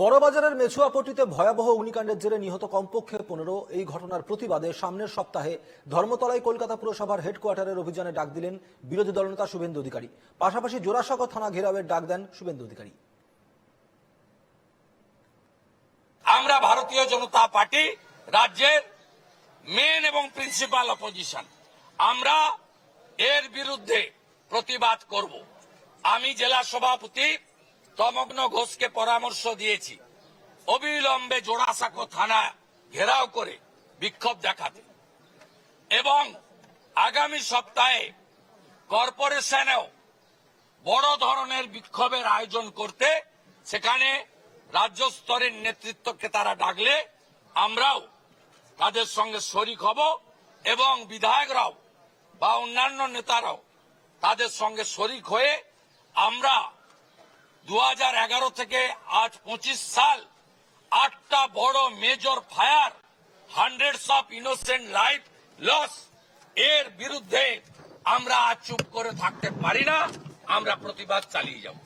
বড়বাজারের মেছুয়াপট্টিতে ভয়াবহ অগ্নিকাণ্ডের জেরে নিহত কমপক্ষে পনেরো। এই ঘটনার প্রতিবাদে সামনের সপ্তাহে ধর্মতলায় কলকাতা পুরসভার হেডকোয়ার্টারের অভিযানে ডাক দিলেন বিরোধী দলনেতা শুভেন্দু অধিকারী। পাশাপাশি জোড়াসাঁকো থানা ঘেরাওয়ের ডাক দেন শুভেন্দু অধিকারী। আমরা ভারতীয় জনতা পার্টি রাজ্যের মেন এবং প্রিন্সিপাল অপোজিশন আমরা এর বিরুদ্ধে প্রতিবাদ করব। আমি জেলা সভাপতি তমগ্ন ঘোষকে পরামর্শ দিয়েছি। অবিলম্বে জোড়াসাঁকো থানা ঘেরাও করে বিক্ষোভ দেখাতে। এবং আগামী সপ্তাহে কর্পোরেশনেও বড় ধরনের বিক্ষোভের আয়োজন করতে সেখানে রাজ্য স্তরের নেতৃত্বকে তারা ডাকলে আমরাও তাদের সঙ্গে শরিক হব এবং বিধায়করাও বা অন্যান্য নেতারাও তাদের সঙ্গে শরিক হয়ে আমরা দু হাজার এগারো থেকে আজ পঁচিশ সাল আটটা বড় major fire hundreds of innocent life loss এর বিরুদ্ধে আমরা আজ চুপ করে থাকতে পারি না, আমরা প্রতিবাদ চালিয়ে যাব।